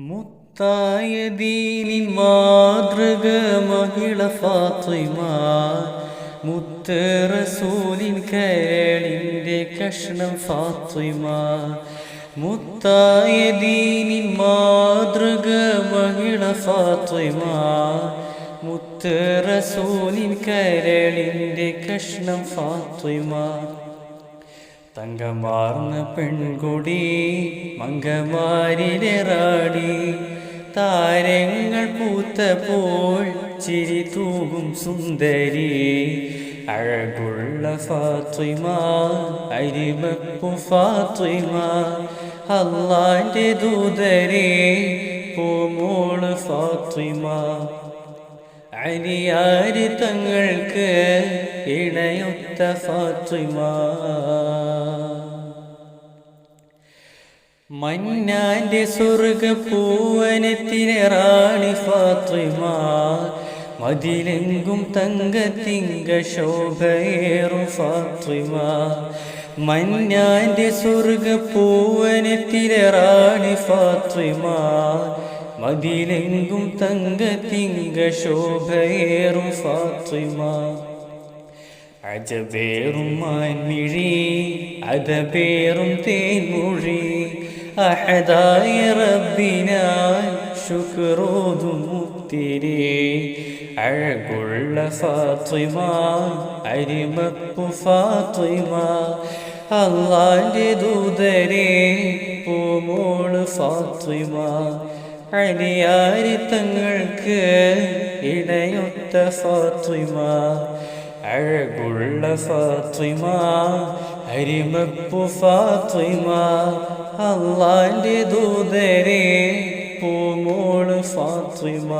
മുത്തായ ദീനിൻ മാതൃക മഹിള ഫാത്തിമ മുത്ത് റസൂലിൻ കരളിന്റെ കഷ്ണം ഫാത്തിമ. മുത്തായ ദീനിൻ മാതൃക മഹിള ഫാത്തിമ മുത്ത് റസൂലിൻ കരളിന്റെ കഷ്ണം ഫാത്തിമ. തങ്കമാർന്ന പെൺകുടി മങ്കമാരിലെറാടി താരങ്ങൾ പൂത്തപ്പോൾ ചിരി തൂകും സുന്ദരി. അഴകുള്ള ഫാത്തിമ അരിമപ്പു ഫാത്തിമ അള്ളാന്റെ ദൂതരെ പൂമോൾ ഫാത്തിമ. അനിയാരി തങ്ങൾക്ക് ഇണയൊത്ത ഫാത്തിമ. മന്നാന്റെ സ്വർഗ പൂവനത്തിന് റാണി ഫാത്തിമ. മതിലെങ്കും തങ്കത്തിങ്ക ശോഭയേറും ഫാത്തിമ. മന്നാന്റെ സ്വർഗ പൂവനത്തിലെ റാണി ഫാത്തിമ. മതിലെങ്കും തങ്കത്തിങ്ക ശോഭയേറും ഫാത്തിമ. അജബേറും മാൻമിഴി അതപേറും തേൻമൊഴി അഹദായ റബ്ബിനാൽ ശുക്രോതും മുത്തിരി അഴകുള്ള ഫാത്തിമ അരിമപ്പു ഫാത്തിമ അള്ളാന്റെ ദൂതരെ പൂമോൾ ഫാത്തിമ. അലിയാരി തങ്ങൾക്ക് ഇണയൊത്ത ഫാത്തിമ അഴകുള്ള ഫാത്തിമ അരിമപ്പു ഫാത്തിമ അള്ളാന്റെ ദൂതരെ പൂമോൾ ഫാത്തിമ